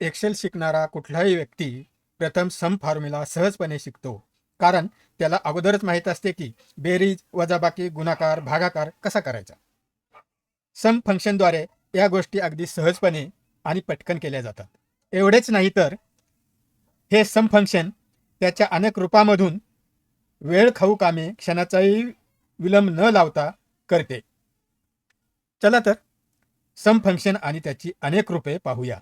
Excel शिकणारा कुठलाही व्यक्ती प्रथम सम फॉर्म्युला सहजपणे शिकतो. कारण त्याला अगोदरच माहीत असते की बेरीज वजाबाकी गुणाकार भागाकार कसा करायचा. सम फंक्शनद्वारे या गोष्टी अगदी सहजपणे आणि पटकन केल्या जातात. एवढेच नाही तर हे सम फंक्शन त्याच्या अनेक रूपामधून वेळ खाऊ कामे क्षणाचाही विलंब न लावता करते. चला तर सम फंक्शन आणि त्याची अनेक रूपे पाहूया.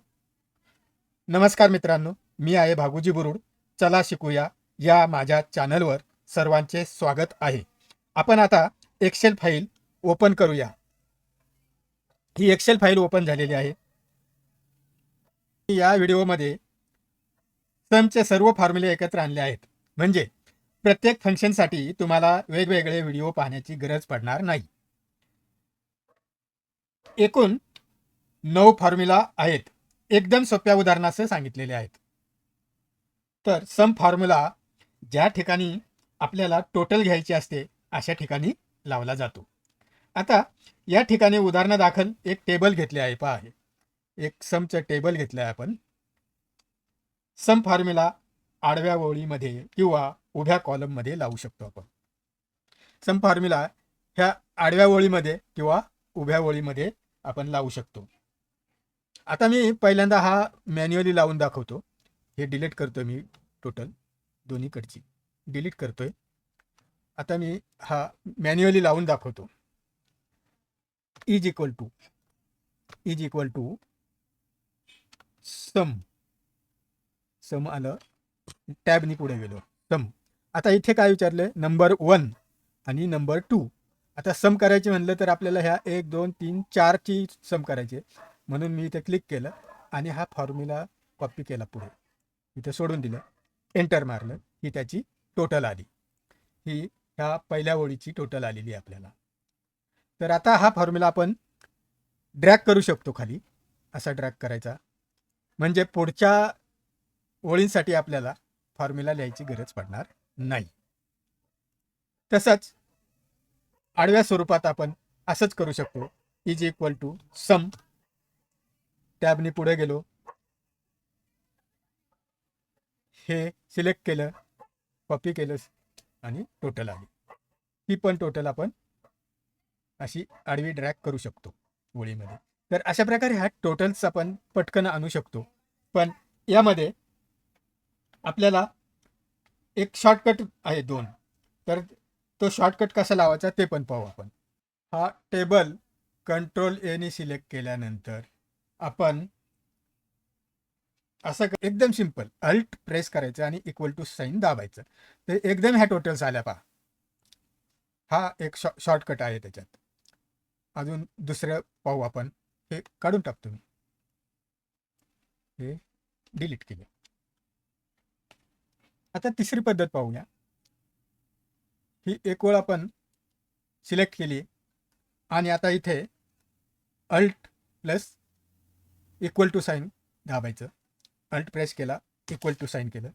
नमस्कार मित्रांनो मी आहे भागुजी बुरुड. चला शिकूया या माझ्या चॅनलवर सर्वांचे स्वागत आहे. आपण आता एक्सेल फाईल ओपन करूया. ही एक्सेल फाईल ओपन झालेली आहे. या व्हिडिओमध्ये समचे सर्व फॉर्म्युले एकत्र आणले आहेत. म्हणजे प्रत्येक फंक्शनसाठी तुम्हाला वेगवेगळे व्हिडिओ पाहण्याची गरज पडणार नाही. एकूण नऊ फॉर्म्युला आहेत. एकदम सोप्या उदाहरणासह सांगितलेले आहेत. तर सम फॉर्म्युला ज्या ठिकाणी आपल्याला टोटल घ्यायची असते अशा ठिकाणी लावला जातो. आता या ठिकाणी उदाहरणादाखल एक टेबल घेतले आहे पहा आहे एक समचं टेबल घेतलं आहे आपण. सम फॉर्म्युला आडव्या ओळीमध्ये किंवा उभ्या कॉलममध्ये लावू शकतो आपण. सम फॉर्म्युला ह्या आडव्या ओळीमध्ये किंवा उभ्या ओळीमध्ये आपण लावू शकतो. आता मी पहिल्यांदा हा मॅन्युअली लावून दाखवतो. हे डिलीट करतो मी टोटल दोन्हीकडची. डिलीट करतोय. आता मी हा मॅन्युअली लावून दाखवतो. Is equal to is equal to sum sum आलं. टॅबनी पुढे गेलो. सम आता इथे काय विचारलं नंबर वन आणि नंबर टू आता सम करायचे म्हणलं तर आपल्याला ह्या एक दोन तीन चारची सम करायची म्हणून मी इथे क्लिक केलं आणि हा फॉर्म्युला कॉपी केला पुढे. इथे सोडून दिलं. एंटर मारलं. ही त्याची टोटल आली. ही ह्या पहिल्या ओळीची टोटल आलेली आपल्याला. तर आता हा फॉर्म्युला आपण ड्रॅग करू शकतो खाली. असा ड्रॅग करायचा. म्हणजे पुढच्या ओळींसाठी आपल्याला फॉर्म्युला लिहायची गरज पडणार नाही. तसंच आडव्या स्वरूपात आपण असंच करू शकतो. इज इक्वल टू सम टॅबनी पुढे गेलो. हे सिलेक्ट केलं कॉपी केलं आणि टोटल आली. ही पण टोटल आपण अशी आडवी ड्रॅग करू शकतो ओळीमध्ये. तर अशा प्रकारे ह्या टोटल्स आपण पटकन आणू शकतो. पण यामध्ये आपल्याला एक शॉर्टकट आहे दोन. तर तो शॉर्टकट कसा लावायचा ते पण पाहू आपण. हा टेबल कंट्रोल एने सिलेक्ट केल्यानंतर आपण असं एकदम सिंपल अल्ट प्रेस करायचं आणि इक्वल टू साईन दाबायचं. तर एकदम ह्या टोटल्स आल्या पहा. हा एक शॉ शॉर्टकट आहे त्याच्यात. अजून दुसरं पाहू आपण. हे काढून टाकतो मी हे डिलीट केले. आता तिसरी पद्धत पाहूया. ही एक ओळ आपण सिलेक्ट केली. आणि आता इथे alt plus equal to sign दाबायचं. Alt press केला इक्वल टू साईन केलं.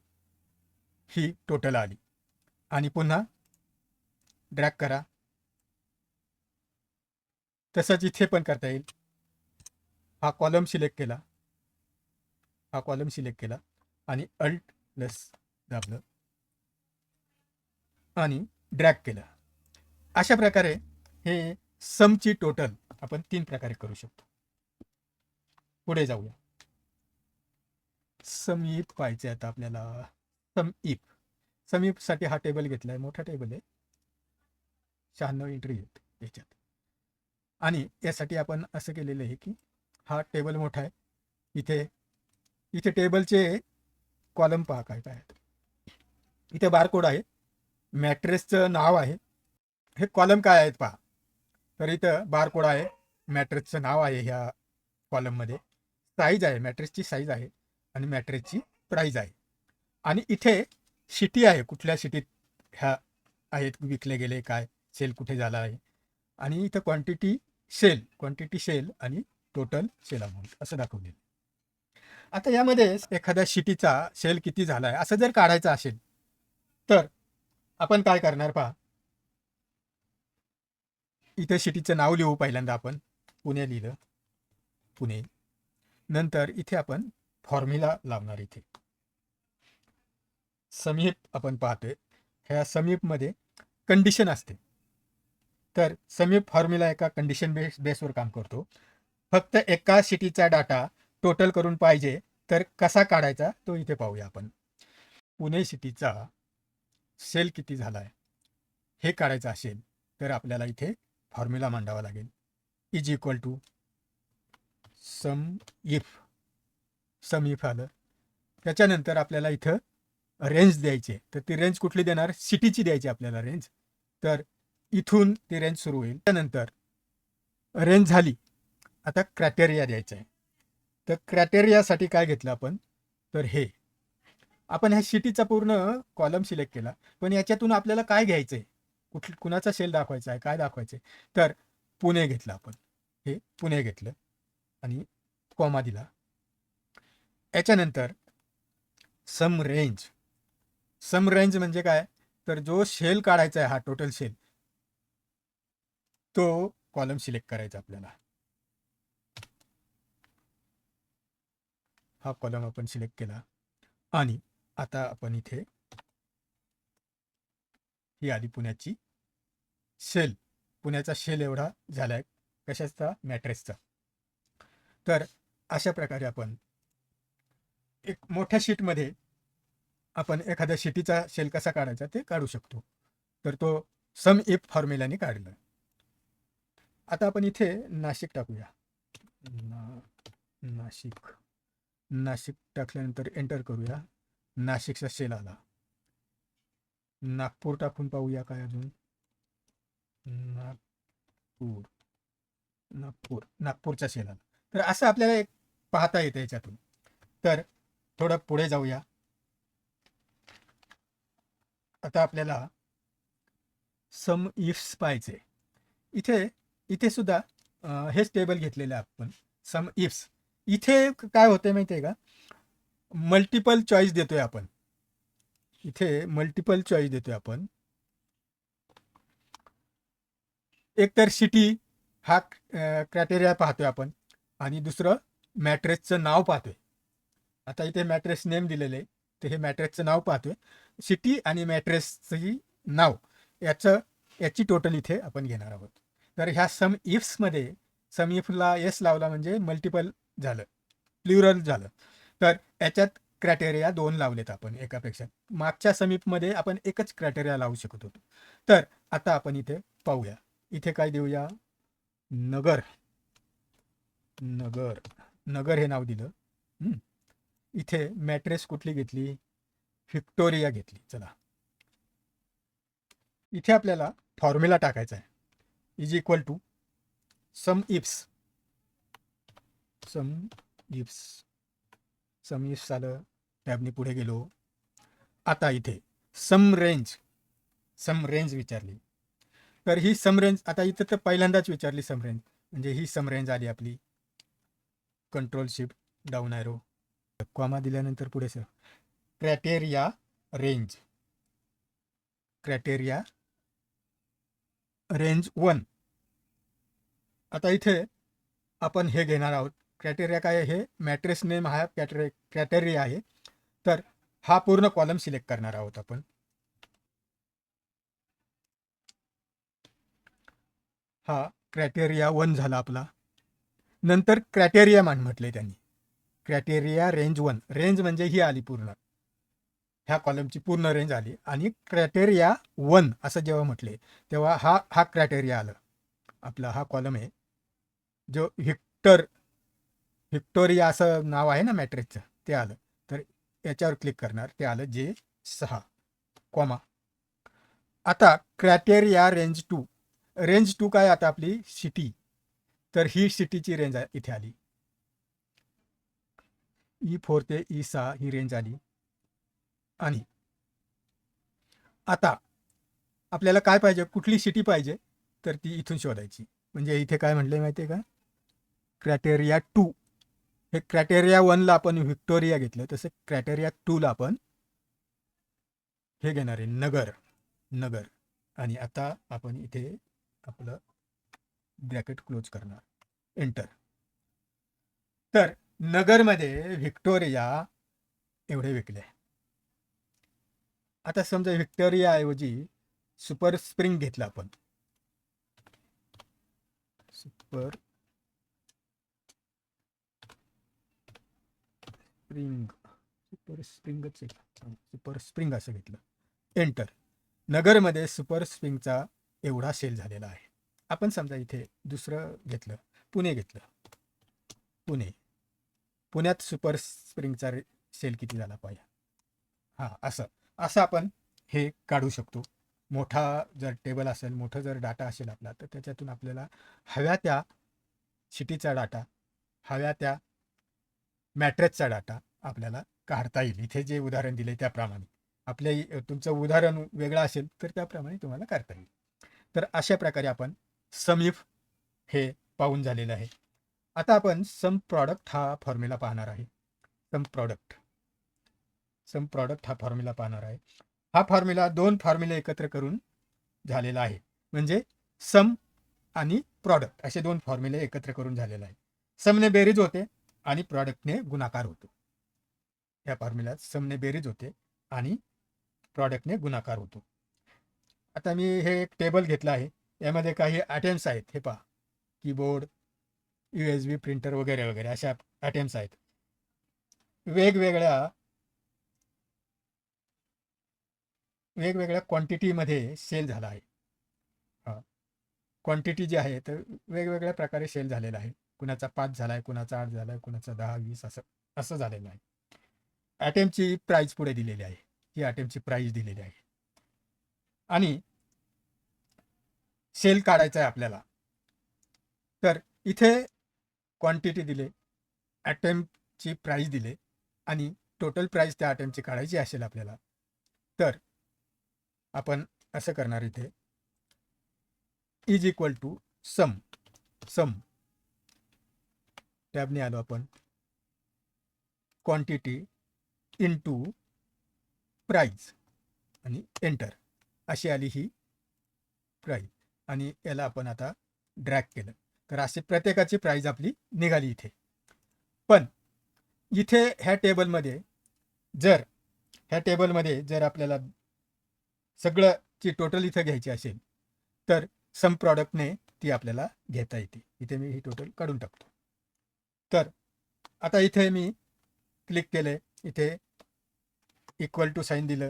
ही टोटल आली. आणि पुन्हा ड्रॅग करा. तसंच इथे पण करता येईल. हा कॉलम सिलेक्ट केला. हा कॉलम सिलेक्ट केला. आणि अल्ट प्लस दाबलं. आणि ड्रॅग केलं. अशा प्रकारे हे समची टोटल आपण तीन प्रकारे करू शकतो. पुढे जाऊया. समीप पाहिजे आता आपल्याला. समीप. समीपसाठी हा टेबल घेतलाय. मोठा टेबल आहे. शहाण्णव एंट्री आहेत याच्यात आणि यासाठी आपण असं केलेलं आहे की हा टेबल मोठा आहे. इथे इथे टेबलचे कॉलम पहा काय काय आहेत. इथे बारकोड आहे. मॅट्रेसचं नाव आहे. हे कॉलम काय आहेत पहा. तर इथं बारकोड आहे. मॅट्रेसचं नाव आहे ह्या कॉलममध्ये साईज आहे मॅट्रेसची साईज आहे आणि मॅट्रेसची प्राईज आहे. आणि इथे शिटी आहे कुठल्या शिटीत ह्या आहेत विकले गेले काय सेल कुठे झाला आहे. आणि इथं क्वांटिटी सेल क्वांटिटी सेल आणि टोटल सेल अमाऊंट असं दाखवलेलं आता यामध्ये एखाद्या शिटीचा सेल किती झाला आहे असं जर काढायचं असेल तर आपण काय करणार पहा. इथं सिटीचं नाव लिहू पहिल्यांदा आपण. पुणे लिहिलं. पुणे. नंतर इथे आपण फॉर्म्युला लावणार इथे. समीप आपण पाहतोय. ह्या समीपमध्ये कंडिशन असते. तर समीप फॉर्म्युला एका कंडिशन बेस बेसवर काम करतो. फक्त एका सिटीचा डाटा टोटल करून पाहिजे तर कसा काढायचा तो इथे पाहूया आपण. पुणे सिटीचा सेल किती झाला आहे हे काढायचं असेल तर आपल्याला इथे फॉर्म्युला मांडावा लागेल. Is equal to sum if sum if आलं. त्याच्यानंतर आपल्याला इथं रेंज द्यायची आहे. तर ती रेंज कुठली देणार? सिटीची द्यायची आपल्याला रेंज तर इथून ती रेंज सुरू होईल. त्यानंतर रेंज झाली. आता क्रॅटेरिया द्यायचा आहे. तर क्रॅटेरियासाठी काय घेतलं आपण? तर हे. आपण ह्या सिटीचा पूर्ण कॉलम सिलेक्ट केला. पण याच्यातून आपल्याला काय घ्यायचं आहे? कुठ कुणाचा सेल दाखवायचा आहे? काय दाखवायचं आहे? तर पुणे घेतलं आपण. हे पुणे घेतलं. आणि कॉमा दिला. याच्यानंतर सम रेंज. सम रेंज म्हणजे काय? तर जो शेल काढायचा आहे हा टोटल शेल तो कॉलम सिलेक्ट करायचा आपल्याला. हा कॉलम आपण सिलेक्ट केला. आणि आता आपण इथे ही आली पुण्याची शेल. पुण्याचा शेल एवढा झालाय. कशाचा? मॅट्रेसचा. तर अशा प्रकारे आपण एक मोठ्या शीटमध्ये आपण एखाद्या शिटीचा शेल कसा काढायचा ते काढू शकतो. तर तो सम इफ फॉर्म्युलाने काढलं. आता आपण इथे नाशिक टाकूया. ना नाशिक. नाशिक टाकल्यानंतर एंटर करूया. नाशिकचा शेल आला. नागपूर टाकून पाहूया काय अजून? नागपूर. नागपूर. नागपूरचा शेल आला. तर असं आपल्याला एक पाहता येतं याच्यातून. तर थोडं पुढे जाऊया. आता आपल्याला सम इफ्स पाहिजे इथे इथे सुद्धा हेच टेबल घेतलेलं आपण. सम इफ्स इथे काय होते माहिती आहे का? मल्टिपल चॉईस देतोय आपण. इथे मल्टिपल चॉईस देतोय आपण. एक तर सिटी हा क्रायटेरिया पाहतोय आपण. आणि दुसरं मॅट्रेसचं नाव पाहतोय. आता इथे मॅट्रेस नेम दिलेलं आहे तर हे मॅट्रेसचं नाव पाहतोय. सिटी आणि मॅट्रेसचंही नाव याचं याची टोटल इथे आपण घेणार आहोत. तर ह्या सम इफ्समध्ये सम इफला एस लावला म्हणजे मल्टिपल झालं प्ल्युरल झालं. तर याच्यात क्रायटेरिया दोन लावलेत आपण एकापेक्षा. मागच्या समीपमध्ये आपण एकच क्रायटेरिया लावू शकत होतो. तर आता आपण इथे पाहूया. इथे काय देऊया? नगर. नगर. नगर हे नाव दिलं. इथे मॅट्रेस कुठली घेतली? व्हिक्टोरिया घेतली. चला. इथे आपल्याला फॉर्म्युला टाकायचा आहे. Is equal to sum ifs sum ifs sum ifs आलं टॅबनी पुढे गेलो. आता इथे सम रेंज सम रेंज विचारली. तर ही सम रेंज आता इथं तर पहिल्यांदाच विचारली सम रेंज म्हणजे ही सम रेंज आली आपली. Control shift down arrow comma दिल्यानंतर पुढे sir criteria range criteria range one आता इथे आपण हे घेणार आहोत. क्रॅटेरिया काय आहे? हे मॅट्रेस नेम हा कॅटेरे क्रॅटेरिया आहे. तर हा पूर्ण कॉलम सिलेक्ट करणार आहोत आपण. हा क्रॅटेरिया वन झाला आपला. नंतर क्रॅटेरिया मान म्हटले त्यांनी. क्रॅटेरिया रेंज वन रेंज म्हणजे ही आली पूर्ण. ह्या कॉलमची पूर्ण रेंज आली. आणि क्रॅटेरिया वन असं जेव्हा म्हटले तेव्हा हा हा क्रॅटेरिया आलं. आपला हा कॉलम आहे. जो व्हिक्टर व्हिक्टोरिया असं नाव आहे ना मॅट्रिकचं ते आलं. तर याच्यावर क्लिक करणार. ते आलं जे सहा कॉमा आता criteria range two range two काय? आता आपली सिटी तर ही सिटीची रेंज आहे इथे आली. ई फोर ते ई सहा ही रेंज आली. आणि आता आपल्याला काय पाहिजे? कुठली सिटी पाहिजे? तर ती इथून शोधायची. म्हणजे इथे काय म्हटले माहिती आहे का? क्रॅटेरिया टू हे क्रॅटेरिया वनला आपण व्हिक्टोरिया घेतलं. तसं क्रॅटेरिया टूला आपण हे घेणार आहे. नगर. नगर. आणि आता आपण इथे आपलं ब्रॅकेट क्लोज करणार. एंटर तर नगरमध्ये व्हिक्टोरिया एवढे विकले. आता समजा व्हिक्टोरिया ऐवजी सुपर स्प्रिंग घेतलं आपण. सुपर स्प्रिंग सुपर स्प्रिंगच सुपर स्प्रिंग असं घेतलं. एंटर नगरमध्ये सुपर स्प्रिंगचा एवढा सेल झालेला आहे. आपण समजा इथे दुसरं घेतलं पुणे घेतलं. पुणे. पुण्यात सुपर स्प्रिंगचा रे- सेल किती झाला पाहिजे हां असं. असं आपण हे काढू शकतो. मोठा जर टेबल असेल मोठं जर डाटा असेल आपला तर त्याच्यातून आपल्याला हव्या त्या सिटीचा डाटा हव्या त्या मॅट्रेसचा डाटा आपल्याला काढता येईल. इथे जे उदाहरण दिले त्याप्रमाणे. आपल्या तुमचं उदाहरण वेगळं असेल तर त्याप्रमाणे तुम्हाला करता येईल. तर अशा प्रकारे आपण समीफ हे पाहून झालेलं आहे. आता आपण सम प्रॉडक्ट हा फॉर्म्युला पाहणार आहे. Sum product. सम प्रॉडक्ट हा फॉर्म्युला पाहणार आहे. हा फॉर्म्युला दोन फॉर्म्युले एकत्र करून झालेला आहे. म्हणजे सम आणि प्रॉडक्ट असे दोन फॉर्म्युले एकत्र करून झालेला आहे. समने बेरीज होते आणि प्रॉडक्टने गुणाकार होतो. या फॉर्म्युल्यात समने बेरीज होते आणि प्रॉडक्टने गुणाकार होतो. आता मी हे एक टेबल घेतलं आहे. यामध्ये काही अटेम्प्स आहेत हे पहा. Keyboard U S B printer वगैरे वगैरे अशा अटेम्प्स आहेत. वेगवेगळ्या वेगवेगळ्या क्वांटिटीमध्ये सेल झाला आहे. हा. क्वांटिटी जी आहे तर वेगवेगळ्या प्रकारे सेल झालेला आहे. कुणाचा पाच झाला आहे कुणाचा आठ झाला आहे कुणाचा दहा वीस असं असं झालेलं आहे. ॲटेम्पची प्राईज पुढे दिलेली आहे. ही ॲटेमची प्राईज दिलेली आहे. आणि सेल काढायचा आहे आपल्याला. तर इथे क्वांटिटी दिले अटेम्पची प्राईज दिले आणि टोटल प्राईज त्या अटेम्पची काढायची असेल आपल्याला. तर आपण असं करणार इथे. Is equal to sum sum टॅबने आलो आपण. क्वांटिटी इंटू प्राईज आणि एंटर अशी आली ही प्राईज आणि याला आपण आता ड्रॅग केलं. तर असे प्रत्येकाची प्राईज आपली निघाली इथे. पण इथे ह्या टेबलमध्ये जर ह्या टेबलमध्ये जर आपल्याला सगळंची टोटल इथं घ्यायची असेल तर सम प्रॉडक्टने ती आपल्याला घेता येते. इथे मी ही टोटल काढून टाकतो. तर आता इथे मी क्लिक केले. इथे इक्वल टू साईन दिलं.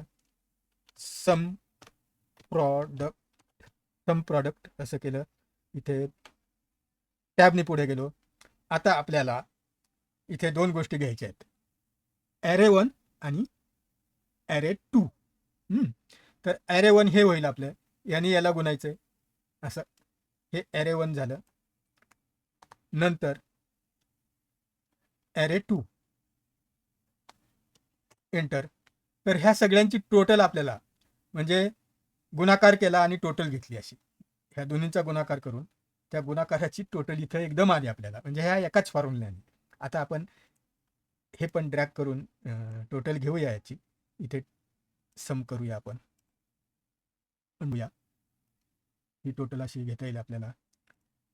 सम प्रॉडक्ट सम प्रॉडक्ट असं केलं. इथे टॅबने पुढे गेलो. आता आपल्याला इथे दोन गोष्टी घ्यायच्या आहेत. ॲरे वन आणि ॲरे टू तर ॲरे वन हे होईल आपलं. याने याला गुणायचं आहे असं. हे ॲरे वन झालं. नंतर ॲरे टू एंटर तर ह्या सगळ्यांची टोटल आपल्याला म्हणजे गुणाकार केला आणि टोटल घेतली अशी. ह्या दोन्हींचा गुणाकार करून त्या गुणाकाराची टोटल इथं एकदम आली आपल्याला. म्हणजे ह्या एकाच फॉर्म्युल्याने आता आपण हे पण ड्रॅग करून टोटल घेऊया याची. इथे सम करूया आपण. म्हणूया ही टोटल अशी घेता येईल आपल्याला.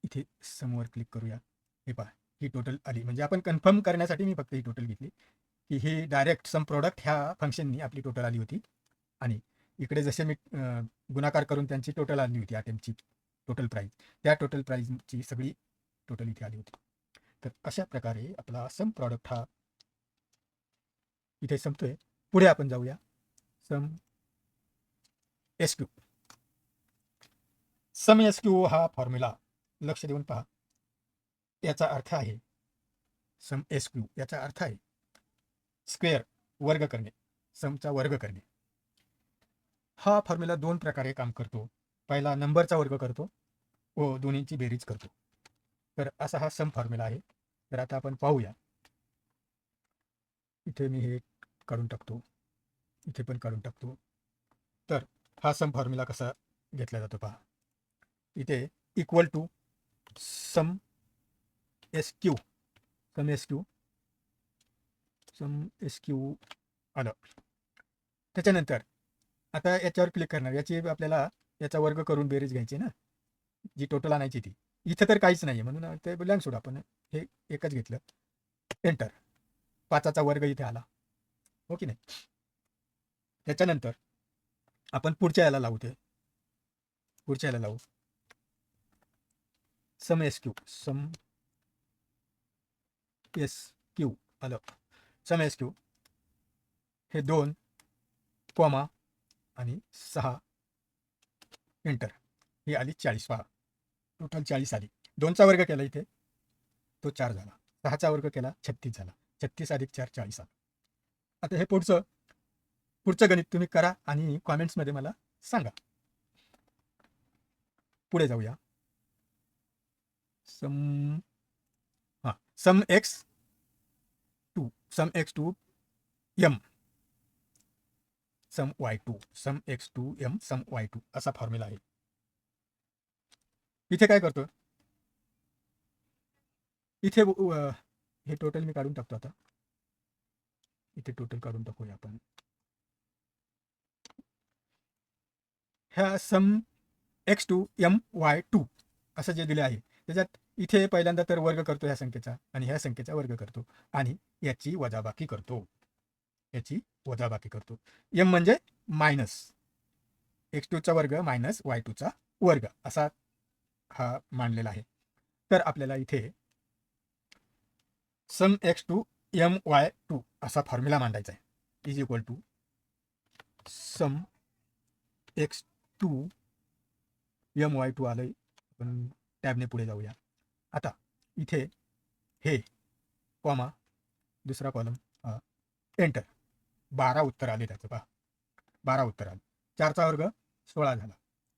इथे समवर क्लिक करूया. हे पहा ही टोटल आली. म्हणजे आपण कन्फर्म करण्यासाठी मी फक्त ही टोटल घेतली. की ही डायरेक्ट सम प्रोडक्ट ह्या फंक्शननी आपली टोटल आली होती. आणि इकडे जसे मी गुणाकार करून त्यांची टोटल आली होती आयटमची टोटल प्राईज त्या टोटल प्राईजची सगळी टोटल इथे आली होती. तर अशा प्रकारे आपला सम प्रॉडक्ट हा इथे संपतोय. पुढे आपण जाऊया. Sum S Q sum S Q हा फॉर्म्युला लक्ष देऊन पहा. याचा अर्थ आहे सम एस क्यू याचा अर्थ आहे स्क्वेअर वर्ग करणे. समचा वर्ग करणे. हा फॉर्म्युला दोन प्रकारे काम करतो. पहिला नंबरचा वर्ग करतो. व दोन्हींची बेरीज करतो. तर असा हा सम फॉर्म्युला आहे. तर आता आपण पाहूया. इथे मी हे काढून टाकतो. इथे पण काढून टाकतो. तर हा सम फॉर्म्युला कसा घेतला जातो पहा. इथे equal to sum S Q sum S Q sum S Q आलं. त्याच्यानंतर आता याच्यावर क्लिक करणार. याची आपल्याला याचा वर्ग करून बेरीज घ्यायची ना. जी टोटल आणायची ती. इथं तर काहीच नाही आहे म्हणून ते ब्लँक सोडू. आपण हे एकच घेतलं. एंटर पाचाचा वर्ग इथे आला. हो की नाही? त्याच्यानंतर आपण पुढच्या याला लावू ते. पुढच्या याला लावू. Sum S Q sum S Q आलं. सम एस क्यू हे दोन कॉमा आणि सहा. एंटर ही आली चाळीस. पहा. टोटल चाळीस आली. दोनचा वर्ग केला इथे. तो चार झाला. सहाचा वर्ग केला. छत्तीस झाला. छत्तीस अधिक चार चाळीस आला. आता हे पुढचं पुढचं गणित तुम्ही करा आणि कॉमेंट्समध्ये मला सांगा. पुढे जाऊया. सम हां. Sum X two sum X two M sum Y two sum X two M sum Y two असा फॉर्म्युला आहे. इथे काय करतो इथे हे टोटल मी काढून टाकतो आता. इथे टोटल काढून टाकूया आपण. ह्या sum X two M Y two असं जे दिले आहे त्याच्यात इथे पहिल्यांदा तर वर्ग करतो ह्या संख्येचा आणि ह्या संख्येचा वर्ग करतो आणि याची वजाबाकी करतो. याची वजाबाकी करतो. एम म्हणजे मायनस एक्स टूचा वर्ग मायनस वाय टूचा वर्ग. असा हा मांडलेला आहे. तर आपल्याला इथे sum X two M Y two असा फॉर्म्युला मांडायचा आहे. Is equal to sum X two M Y two आलं आपण टॅबने पुढे जाऊया. आता इथे हे कॉमा दुसरा कॉलम एंटर बारा उत्तर आले त्याचं पहा. बारा उत्तर आले. चारचा वर्ग सोळा झाला.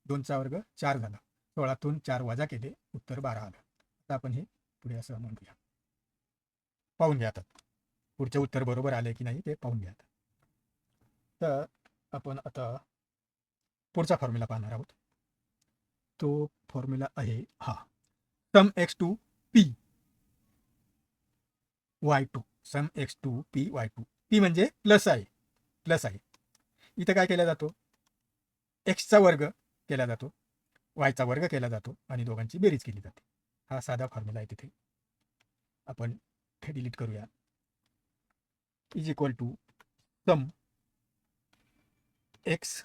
दोनचा वर्ग चार झाला. सोळातून चार वजा केले उत्तर बारा आलं. आता आपण हे पुढे असं म्हणूया पाहून घ्या आता. पुढचे उत्तर बरोबर आले की नाही ते पाहून घ्या आता. तर आपण आता पुढचा फॉर्म्युला पाहणार आहोत. तो फॉर्म्युला आहे हा. Sum X two P Y two sum X two P Y two ती म्हणजे प्लस आहे प्लस आहे इथं काय केला जातो? एक्सचा वर्ग केला जातो. वायचा वर्ग केला जातो आणि दोघांची बेरीज केली जाते. हा साधा फॉर्म्युला आहे तिथे. आपण हे डिलीट करूया. Is equal to sum X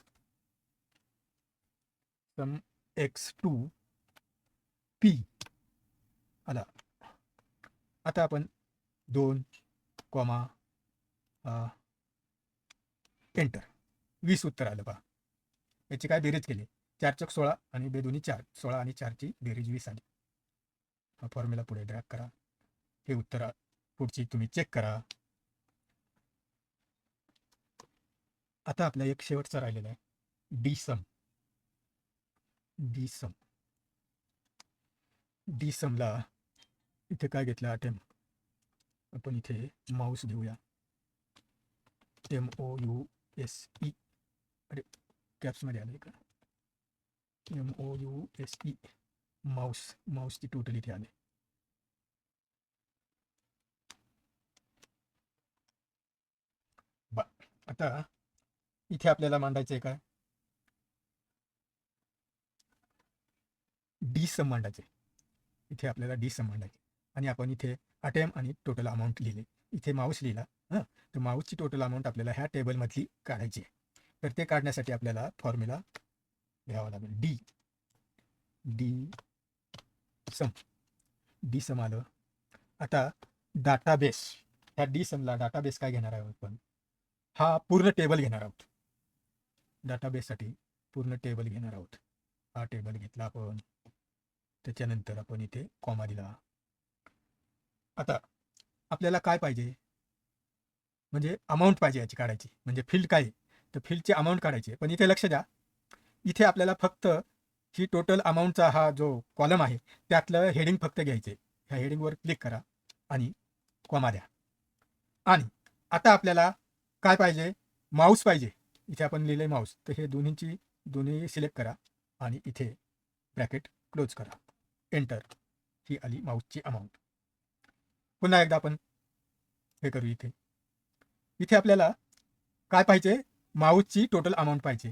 sum X two P आला. आता आपण दोन कॉमा एंटर. वीस उत्तर आलं पहा. याची काय बेरीज केली? चार चक सोळा आणि बेदोनी चार. सोळा आणि चारची बेरीज वीस आली. हा फॉर्म्युला पुढे ड्रॅग करा. हे उत्तर पुढची तुम्ही चेक करा. आता आपल्या एक शेवटचा राहिलेला आहे. D sum D sum D समला इथे काय घेतलं? अटेम्प आपण इथे माऊस घेऊया M O U S E अरे कॅप्समध्ये आलं का M O U S E mouse माऊसची total इथे आले बा आता इथे आपल्याला मांडायचं आहे काय डी सम मांडायचे इथे आपल्याला डी सम मांडायचे आणि आपण इथे अटेम आणि टोटल अमाऊंट लिहिले इथे माऊस लिहिला हां तर माऊसची टोटल अमाऊंट आपल्याला ह्या टेबलमधली काढायची आहे. तर ते काढण्यासाठी आपल्याला फॉर्म्युला घ्यावा लागेल. D D sum D sum आलं. आता डाटाबेस ह्या डी समला डाटाबेस काय घेणार आहोत आपण? हा पूर्ण टेबल घेणार आहोत. डाटाबेससाठी पूर्ण टेबल घेणार आहोत. हा टेबल घेतला आपण. त्याच्यानंतर आपण इथे कॉमा दिला. आता आपल्याला काय पाहिजे? म्हणजे अमाऊंट पाहिजे याची काढायची. म्हणजे फील्ड काय आहे? तर फील्डची अमाऊंट काढायची. पण इथे लक्ष द्या. इथे आपल्याला फक्त ही टोटल अमाऊंटचा हा जो कॉलम आहे त्यातलं हेडिंग फक्त घ्यायचे. ह्या हेडिंगवर क्लिक करा आणि कॉमा द्या. आणि आता आपल्याला काय पाहिजे? माऊस पाहिजे. इथे आपण लिहिलं माऊस तर हे दोन्हीची दोन्ही सिलेक्ट करा आणि इथे ब्रॅकेट क्लोज करा. एंटर ही आली माऊसची अमाऊंट पुन्हा एकदा आपण हे करू इथे. इथे आपल्याला काय पाहिजे? माऊसची टोटल अमाऊंट पाहिजे.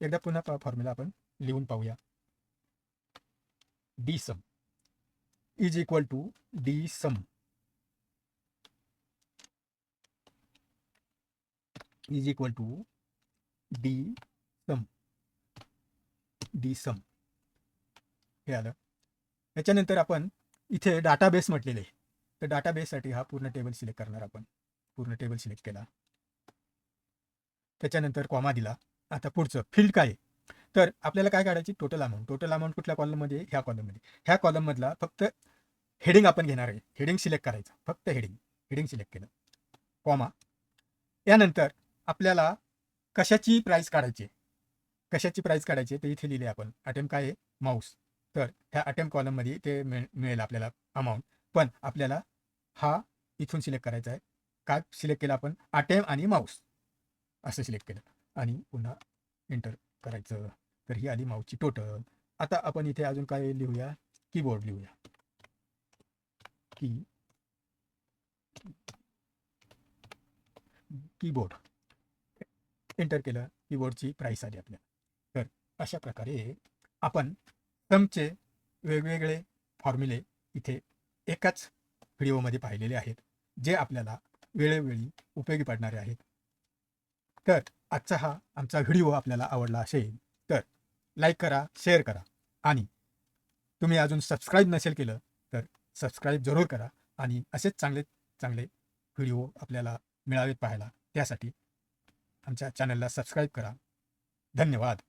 एकदा पुन्हा फॉर्म्युला आपण. लिहून पाहूया. D sum is equal to D sum is equal to D sum D sum हे आलं. याच्यानंतर आपण इथे डाटाबेस म्हटलेले आहे. तर डाटाबेससाठी हा पूर्ण टेबल सिलेक्ट करणार आपण. पूर्ण टेबल सिलेक्ट केला. त्याच्यानंतर कॉमा दिला. आता पुढचं फील्ड काय आहे? तर आपल्याला काय काढायची? टोटल अमाऊंट टोटल अमाऊंट कुठल्या कॉलममध्ये ह्या कॉलममध्ये ह्या कॉलममधला फक्त हेडिंग आपण घेणार आहे. हेडिंग सिलेक्ट करायचं. फक्त हेडिंग हेडिंग सिलेक्ट केलं. कॉमा यानंतर आपल्याला कशाची प्राईस काढायची आहे? कशाची प्राईस काढायची ते इथे लिहिले आपण. अटेम्प काय आहे? माऊस तर ह्या अटेम्प कॉलममध्ये ते मिळेल आपल्याला अमाऊंट पण आपल्याला हा इथून सिलेक्ट करायचा आहे. काय सिलेक्ट केलं आपण? अटेम आणि माऊस असं सिलेक्ट केलं. आणि पुन्हा एंटर करायचं. तर ही आली माऊसची टोटल आता आपण इथे अजून काय लिहूया? कीबोर्ड लिहूया. की कीबोर्ड एंटर केलं. कीबोर्डची प्राईस आली आपल्याला. तर अशा प्रकारे आपण समचे वेगवेगळे फॉर्म्युले इथे एकाच व्हिडिओमध्ये पाहिलेले आहेत. जे आपल्याला वेळोवेळी उपयोगी पडणारे आहेत. तर आजचा हा आमचा व्हिडिओ आपल्याला आवडला असेल तर लाईक करा शेअर करा आणि तुम्ही अजून सबस्क्राईब नसेल केलं तर सबस्क्राईब जरूर करा आणि असेच चांगले चांगले व्हिडिओ आपल्याला मिळावेत पाहायला. त्यासाठी आमच्या चॅनलला सबस्क्राईब करा. धन्यवाद.